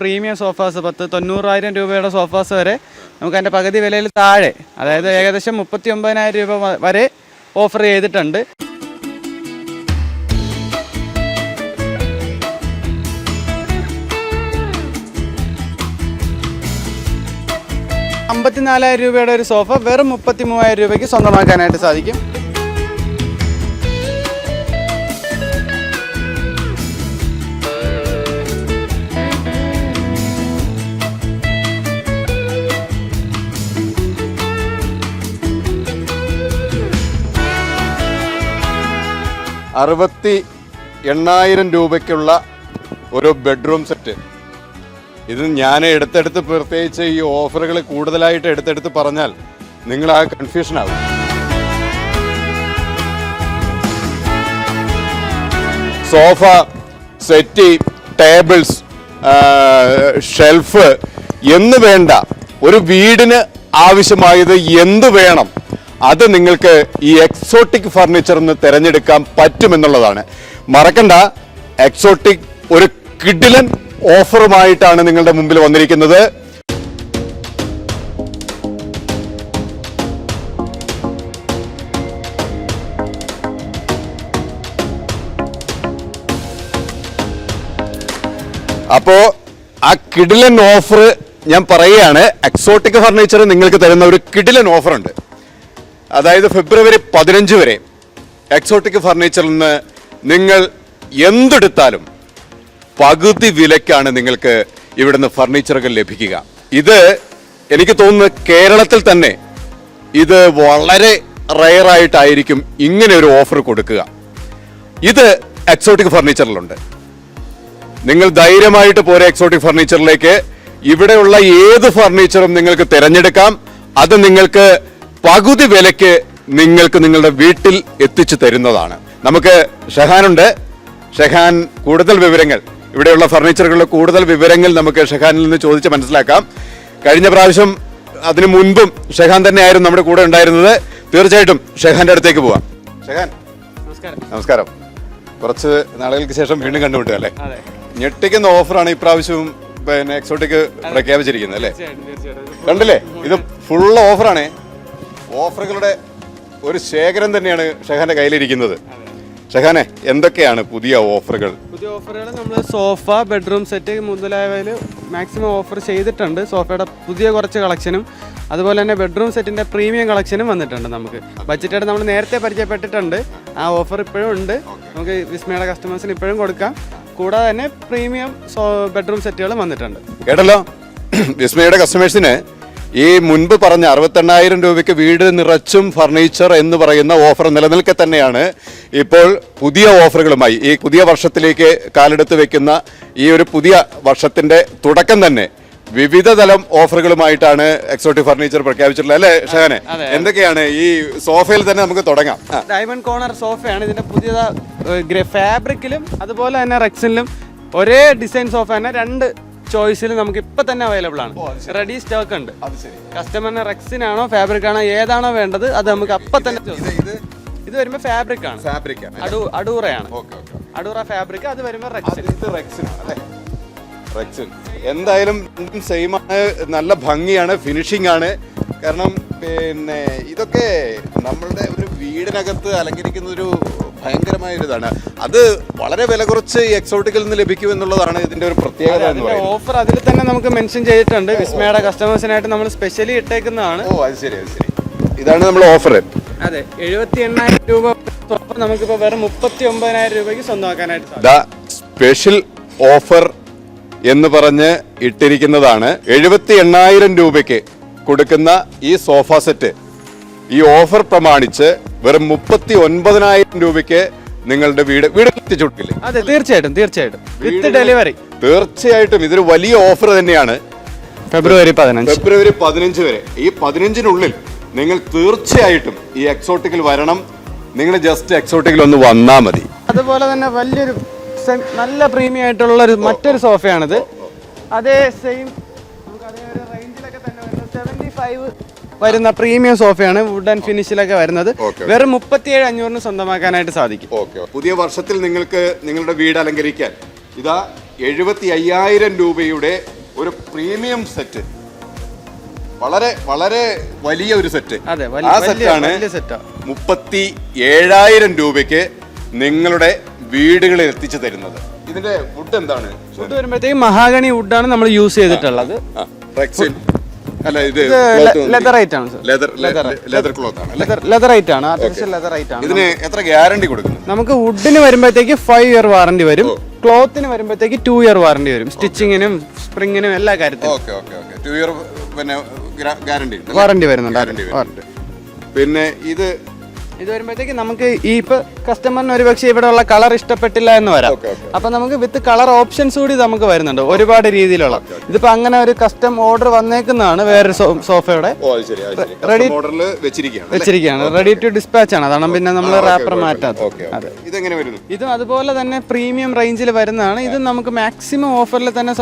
Premium sofas പത്ത് തൊണ്ണൂറായിരം രൂപയുടെ സോഫാസ് വരെ നമുക്ക് അതിന്റെ പകുതി വിലയിൽ താഴെ അതായത് ഏകദേശം മുപ്പത്തി ഒമ്പതിനായിരം രൂപ വരെ ഓഫർ ചെയ്തിട്ടുണ്ട്. അമ്പത്തിനാലായിരം രൂപയുടെ ഒരു സോഫ വെറും മുപ്പത്തി മൂവായിരം രൂപയ്ക്ക് സ്വന്തമാക്കാനായിട്ട് സാധിക്കും. അറുപത്തി എണ്ണായിരം രൂപയ്ക്കുള്ള ഒരു ബെഡ്റൂം സെറ്റ്. ഇത് ഞാൻ എടുത്തെടുത്ത് പ്രത്യേകിച്ച് ഈ ഓഫറുകൾ കൂടുതലായിട്ട് എടുത്തെടുത്ത് പറഞ്ഞാൽ നിങ്ങൾ ആ കൺഫ്യൂഷൻ ആവും. സോഫ സെറ്റി ടേബിൾസ് ഷെൽഫ് എന്ന് വേണ്ട ഒരു വീടിന് ആവശ്യമായത് എന്ത് വേണം? അത് നിങ്ങൾക്ക് ഈ എക്സോട്ടിക് ഫർണിച്ചർ നിന്ന് തിരഞ്ഞെടുക്കാൻ പറ്റുമെന്നുള്ളതാണ്. മറക്കണ്ട എക്സോട്ടിക് ഒരു കിഡിലൻ ഓഫറുമായിട്ടാണ് നിങ്ങളുടെ മുമ്പിൽ വന്നിരിക്കുന്നത്. അപ്പോ ആ കിഡിലൻ ഓഫർ ഞാൻ പറയുകയാണ് എക്സോട്ടിക് ഫർണിച്ചർ നിങ്ങൾക്ക് തരുന്ന ഒരു കിഡിലൻ ഓഫർ ഉണ്ട്. അതായത് ഫെബ്രുവരി പതിനഞ്ച് വരെ എക്സോട്ടിക് ഫർണിച്ചറിൽ നിന്ന് നിങ്ങൾ എന്തെടുത്താലും പകുതി വിലക്കാണ് നിങ്ങൾക്ക് ഇവിടുന്ന് ഫർണിച്ചറുകൾ ലഭിക്കുക. ഇത് എനിക്ക് തോന്നുന്നു കേരളത്തിൽ തന്നെ ഇത് വളരെ റയറായിട്ടായിരിക്കും ഇങ്ങനെ ഒരു ഓഫർ കൊടുക്കുക. ഇത് എക്സോട്ടിക് ഫർണിച്ചറിലുണ്ട് നിങ്ങൾ ധൈര്യമായിട്ട് പോരെ എക്സോട്ടിക് ഫർണിച്ചറിലേക്ക് ഇവിടെയുള്ള ഏത് ഫർണിച്ചറും നിങ്ങൾക്ക് തിരഞ്ഞെടുക്കാം. അത് നിങ്ങൾക്ക് പകുതി വിലക്ക് നിങ്ങൾക്ക് നിങ്ങളുടെ വീട്ടിൽ എത്തിച്ചു തരുന്നതാണ്. നമുക്ക് ഷെഹാനുണ്ട്. ഷഹാൻ കൂടുതൽ വിവരങ്ങൾ. ഇവിടെയുള്ള ഫർണിച്ചറുകളുടെ കൂടുതൽ വിവരങ്ങൾ നമുക്ക് ഷെഹാനിൽ നിന്ന് ചോദിച്ച് മനസ്സിലാക്കാം. കഴിഞ്ഞ പ്രാവശ്യം അതിനു മുൻപും ഷെഹാൻ തന്നെയായിരുന്നു നമ്മുടെ കൂടെ ഉണ്ടായിരുന്നത്. തീർച്ചയായിട്ടും ഷെഹാന്റെ അടുത്തേക്ക് പോവാം. ഷെഹാൻ. നമസ്കാരം. നമസ്കാരം. കുറച്ച് നാളുകൾക്ക് ശേഷം വീണ്ടും കണ്ടുമുട്ടുക അല്ലേ? ഞെട്ടിക്കുന്ന ഓഫറാണ് ഇപ്രാവശ്യവും പിന്നെ എക്സോട്ടിക് പ്രഖ്യാപിച്ചിരിക്കുന്നത് അല്ലേ? കണ്ടില്ലേ? ഇത് ഫുൾ ഓഫറാണ്. ഓഫറുകളുടെ ഒരു ശേഖരം തന്നെയാണ് ഷെഹാന്റെ കയ്യിലിരിക്കുന്നത്. ഷെഹാനെ എന്തൊക്കെയാണ് പുതിയ ഓഫറുകൾ? പുതിയ ഓഫറുകൾ നമ്മൾ സോഫ ബെഡ്റൂം സെറ്റ് മുതലായവയിൽ മാക്സിമം ഓഫർ ചെയ്തിട്ടുണ്ട്. സോഫയുടെ പുതിയ കുറച്ച് കളക്ഷനും അതുപോലെ തന്നെ ബെഡ്റൂം സെറ്റിന്റെ പ്രീമിയം കളക്ഷനും വന്നിട്ടുണ്ട് നമുക്ക്. ബഡ്ജറ്റായിട്ട് നമ്മൾ നേരത്തെ പരിചയപ്പെട്ടിട്ടുണ്ട്. ആ ഓഫർ ഇപ്പോഴും ഉണ്ട്. നമുക്ക് വിസ്മയുടെ കസ്റ്റമേഴ്സിന് ഇപ്പോഴും കൊടുക്കാം. കൂടാതെ തന്നെ പ്രീമിയം ബെഡ്റൂം സെറ്റുകളും വന്നിട്ടുണ്ട്. കേട്ടല്ലോ വിസ്മയുടെ കസ്റ്റമേഴ്സിന് ഈ മുൻപ് പറഞ്ഞ അറുപത്തെണ്ണായിരം രൂപയ്ക്ക് വീട് നിറച്ചും ഫർണിച്ചർ എന്ന് പറയുന്ന ഓഫർ നിലനിൽക്കെ തന്നെയാണ് ഇപ്പോൾ പുതിയ ഓഫറുകളുമായി. ഈ പുതിയ വർഷത്തിലേക്ക് കാലെടുത്ത് വെക്കുന്ന ഈ ഒരു പുതിയ വർഷത്തിന്റെ തുടക്കം തന്നെ വിവിധ തലം ഓഫറുകളുമായിട്ടാണ് എക്സോട്ടിക് ഫർണിച്ചർ പ്രഖ്യാപിച്ചിട്ടുള്ളത്. അല്ലേ ഷഹനെ? എന്തൊക്കെയാണ് ഈ സോഫയിൽ തന്നെ നമുക്ക് തുടങ്ങാം. ഡയമണ്ട് കോർണർ സോഫയാണ്. ഇതിന്റെ പുതിയ ഫാബ്രിക്കിലും അതുപോലെ തന്നെ റെക്സിലും ഒരേ ഡിസൈൻ സോഫ തന്നെ. രണ്ട് ചോയ്സിൽ നമുക്ക് ഇപ്പൊ തന്നെ അവൈലബിൾ ആണ്. റെഡി സ്റ്റോക്ക് ഉണ്ട്. കസ്റ്റമറിന് റെക്സിനാണോ ഫാബ്രിക് ആണോ ഏതാണോ വേണ്ടത് അത് നമുക്ക് അപ്പൊ തന്നെ. ഇത് വരുമ്പോ ഫാബ്രിക് ആണ്. ഫാബ്രിക് അടൂറയാണ്. അടൂറ ഫാബ്രിക് അത് വരുമ്പോൾ റെക്സിൻ റെക്സിൻ എന്തായാലും സെയിം ആണ് നല്ല ഭംഗിയാണ് ഫിനിഷിംഗ് ആണ്. കാരണം പിന്നെ ഇതൊക്കെ നമ്മളുടെ ഒരു വീടിനകത്ത് അലങ്കരിക്കുന്ന ഒരു ഭയങ്കരമായ ഒരു ഇതാണ് അത് വളരെ വില കുറച്ച് എക്സോട്ടിക്കിൽ നിന്ന് ലഭിക്കും എന്നുള്ളതാണ് ഇതിന്റെ ഒരു പ്രത്യേകത എന്ന് പറയുന്നത്. ഓഫർ അതിൽ തന്നെ നമുക്ക് മെൻഷൻ ചെയ്തിട്ടുണ്ട്. വിസ്മയുടെ കസ്റ്റമേഴ്സിനായിട്ട് നമ്മൾ സ്പെഷ്യലി ഇട്ടേക്കുന്നതാണ്. ഓ അത് ശരി അത് ശരി. ഇതാണ് നമ്മൾ ഓഫർ അതെ എഴുപത്തി എണ്ണായിരം രൂപ നമുക്കിപ്പോൾ വെറും മുപ്പത്തി ഒമ്പതിനായിരം രൂപയ്ക്ക് സ്വന്തമാക്കാനായിട്ട് ദ സ്പെഷ്യൽ ഓഫർ എന്ന് പറഞ്ഞ് ഇട്ടിരിക്കുന്നതാണ്. എഴുപത്തി എണ്ണായിരം രൂപയ്ക്ക് കൊടുക്കുന്ന ഈ സോഫ സെറ്റ് ഈ ഓഫർ പ്രമാണിച്ച് വെറും മുപ്പത്തി ഒൻപതിനായിരം രൂപയ്ക്ക് നിങ്ങളുടെ വീട് വീട് എത്തിച്ചു കൊടുക്കില്ലേ അതെ തീർച്ചയായിട്ടും തീർച്ചയായിട്ടും. With delivery. തീർച്ചയായിട്ടും ഇതൊരു വലിയ ഓഫർ തന്നെയാണ്. ഫെബ്രുവരി പതിനഞ്ച്. ഫെബ്രുവരി പതിനഞ്ച് വരെ. ഈ പതിനഞ്ചിനുള്ളിൽ നിങ്ങൾ തീർച്ചയായിട്ടും ഈ എക്സോട്ടിക്കിൽ വരണം. നിങ്ങൾ ജസ്റ്റ് എക്സോട്ടിക്കിൽ ഒന്ന് വന്നാൽ മതി. അതുപോലെ തന്നെ വലിയൊരു നല്ല പ്രീമിയം ആയിട്ടുള്ള ഒരു മറ്റൊരു സോഫയാണിത്. അതേ സെയിം നമുക്ക് അതേ ഒരു റേഞ്ചിലൊക്കെ തന്നെ വരുന്ന സെവന്റി ഫൈവ് വരുന്ന പ്രീമിയം സോഫയാണ് വുഡ് ആൻഡ് ഫിനിഷിലൊക്കെ വരുന്നത്. വെറും മുപ്പത്തിയേഴ് അഞ്ഞൂറിന് സ്വന്തമാക്കാനായിട്ട് സാധിക്കും. ഓക്കെ പുതിയ വർഷത്തിൽ നിങ്ങൾക്ക് നിങ്ങളുടെ വീട് അലങ്കരിക്കാൻ ഇതാ എഴുപത്തി അയ്യായിരം രൂപയുടെ ഒരു പ്രീമിയം സെറ്റ്. വളരെ വളരെ വലിയ ഒരു സെറ്റ്. ആ സെറ്റാണ് സെറ്റാ. മുപ്പത്തി ഏഴായിരം രൂപയ്ക്ക് നിങ്ങളുടെ വീടുകളിൽ എത്തിച്ചു തരുന്നത്. ഇതിന്റെ വുഡ് എന്താണ്? വുഡ് വരുമ്പോഴത്തേക്ക് മഹാഗണി വുഡാണ് നമ്മൾ യൂസ് ചെയ്തിട്ടുള്ളത്. അല്ല ഇത് ലെതർ റൈറ്റ് ആണ് സർ ലെതർ ലെതർ ക്ലോത്ത് ആണ് ലെതർ ലെതർ റൈറ്റ് ആണ്. ആർട്ടിഫിഷ്യൽ ലെതർ റൈറ്റ് ആണ്. ഇതിന് എത്ര ഗ്യാരണ്ടി കൊടുക്കുന്നു? നമുക്ക് വുഡിന് വരുമ്പോഴത്തേക്ക് ഫൈവ് ഇയർ വാറണ്ടി വരും. ക്ലോത്തിന് വരുമ്പോഴത്തേക്ക് ടു ഇയർ വാറണ്ടി വരും. സ്റ്റിച്ചിങ്ങിനും സ്പ്രിങ്ങിനും എല്ലാ കാര്യത്തിനും. Okay okay okay two year പിന്നെ ഗ്യാരണ്ടി വാറണ്ടി വരുന്നുണ്ട്. പിന്നെ ഇത് ഇത് വരുമ്പോഴത്തേക്ക് നമുക്ക് ഈ ഇപ്പൊ കസ്റ്റമറിന് ഒരുപക്ഷെ ഇവിടെ ഉള്ള കളർ ഇഷ്ടപ്പെട്ടില്ല എന്ന് വരാം. അപ്പൊ നമുക്ക് വിത്ത് കളർ ഓപ്ഷൻസ് കൂടി നമുക്ക് വരുന്നുണ്ട് ഒരുപാട് രീതിയിലുള്ള. ഇതിപ്പോ അങ്ങനെ ഒരു കസ്റ്റം ഓർഡർ വന്നേക്കുന്നതാണ് വേറൊരു സോഫയുടെ. റെഡി വെച്ചിരിക്കുകയാണ് റെഡി ടു ഡിസ്പാച്ച് ആണ്. അതാണ് പിന്നെ നമ്മൾ റാപ്പർ മാറ്റാത്ത ഇതും അതുപോലെ തന്നെ പ്രീമിയം റേഞ്ചിൽ വരുന്നതാണ്. ഇത് നമുക്ക് മാക്സിമം ഓഫറിൽ തന്നെ.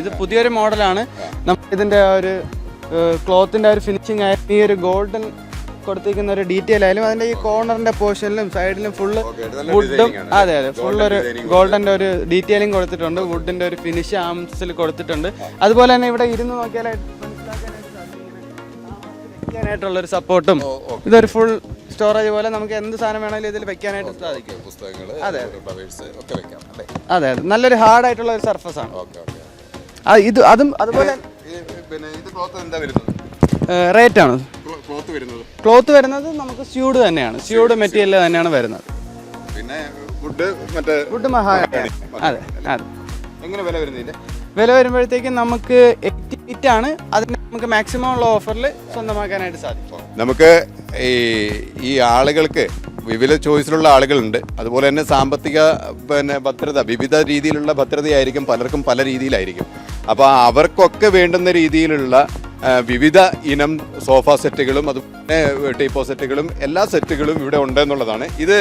ഇത് പുതിയൊരു മോഡലാണ് നമുക്ക് ഇതിന്റെ ഒരു ക്ലോത്തിന്റെ ഒരു ഫിനിഷിംഗ് ആയാലും ഈ ഒരു ഗോൾഡൻ കൊടുത്തിരിക്കുന്ന ഒരു ഡീറ്റെയിൽ ആയാലും അതിന്റെ ഈ കോർണറിന്റെ പോർഷനിലും സൈഡിലും ഫുള്ള് വുഡും അതെ അതെ. ഫുൾ ഒരു ഗോൾഡന്റെ ഒരു ഡീറ്റെയിലും കൊടുത്തിട്ടുണ്ട്. വുഡിന്റെ ഒരു ഫിനിഷ് ആംസിൽ കൊടുത്തിട്ടുണ്ട്. അതുപോലെ തന്നെ ഇവിടെ ഇരുന്ന് നോക്കിയാലായിട്ട് വെക്കാനായിട്ടുള്ള ഒരു സപ്പോർട്ടും ഇതൊരു ഫുൾ സ്റ്റോറേജ് പോലെ നമുക്ക് എന്ത് സാധനം വേണമെങ്കിലും ഇതിൽ വെക്കാനായിട്ട് സാധിക്കും. അതെ. അതെ. അതെ നല്ലൊരു ഹാർഡ് ആയിട്ടുള്ള ഒരു സർഫസ് ആണ്. ഇത് അതും അതുപോലെ റേറ്റ് ആണ്? ക്ലോത്ത് വരുന്നത്. ക്ലോത്ത് വരുന്നത് നമുക്ക് സ്യൂഡ് തന്നെയാണ്. സ്യൂഡ് മെറ്റീരിയൽ തന്നെയാണ് വരുന്നത്. പിന്നെ വുഡ് മറ്റേ വുഡ് മഹാ അതെ അതെ. എങ്ങനെ വില വരുന്നതിന്റെ വില വരുമ്പോഴത്തേക്കും നമുക്ക് എയ്റ്റി ഫിറ്റ് ആണ്. അതിന് നമുക്ക് മാക്സിമം ഉള്ള ഓഫറിൽ സ്വന്തമാക്കാനായിട്ട് സാധിക്കും. നമുക്ക് ഈ ഈ ആളുകൾക്ക് വിവിധ ചോയ്സിലുള്ള ആളുകളുണ്ട്. അതുപോലെ തന്നെ സാമ്പത്തിക പിന്നെ ഭദ്രത വിവിധ രീതിയിലുള്ള ഭദ്രതയായിരിക്കും പലർക്കും പല രീതിയിലായിരിക്കും. അപ്പോൾ അവർക്കൊക്കെ വേണ്ടുന്ന രീതിയിലുള്ള വിവിധ ഇനം സോഫ സെറ്റുകളും അതുപോലെ ടീപ്പോ സെറ്റുകളും എല്ലാ സെറ്റുകളും ഇവിടെ ഉണ്ട് എന്നുള്ളതാണ് ഇത്